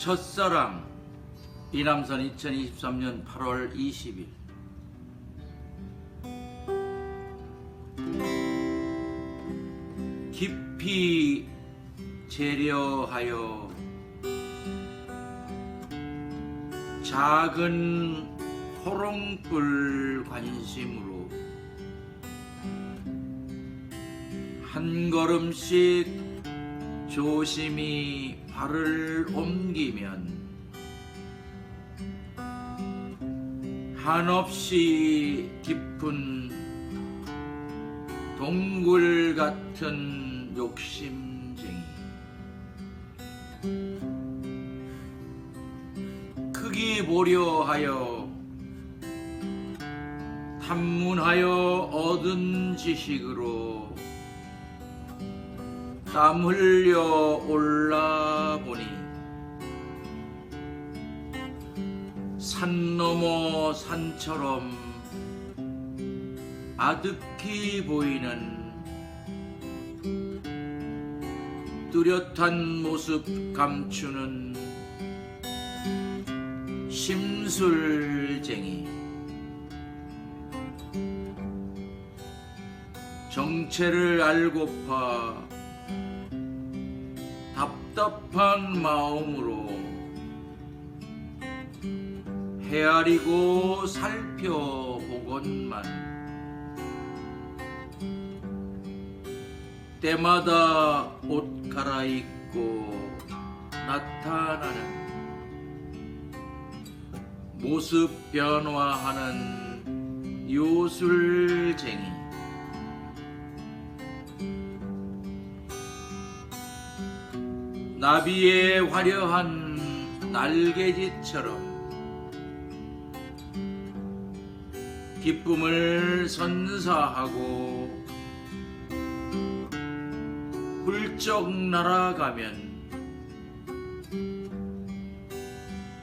첫사랑 이남선 2023년 8월 20일. 깊이 재려하여 작은 호롱불 관심으로 한 걸음씩 조심히 발을 옮기면 한없이 깊은 동굴 같은 욕심쟁이. 크기 보려 하여 탐문하여 얻은 지식으로 땀 흘려 올라보니 산 넘어 산처럼 아득히 보이는 뚜렷한 모습 감추는 심술쟁이. 정체를 알고파 답답한 마음으로 헤아리고 살펴보건만 때마다 옷 갈아입고 나타나는 모습 변화하는 요술쟁이 나비의 화려한 날개짓처럼 기쁨을 선사하고 훌쩍 날아가면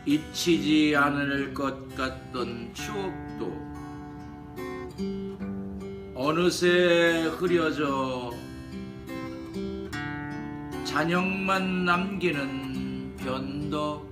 잊히지 않을 것 같던 추억도 어느새 흐려져 잔영만 남기는 변덕쟁이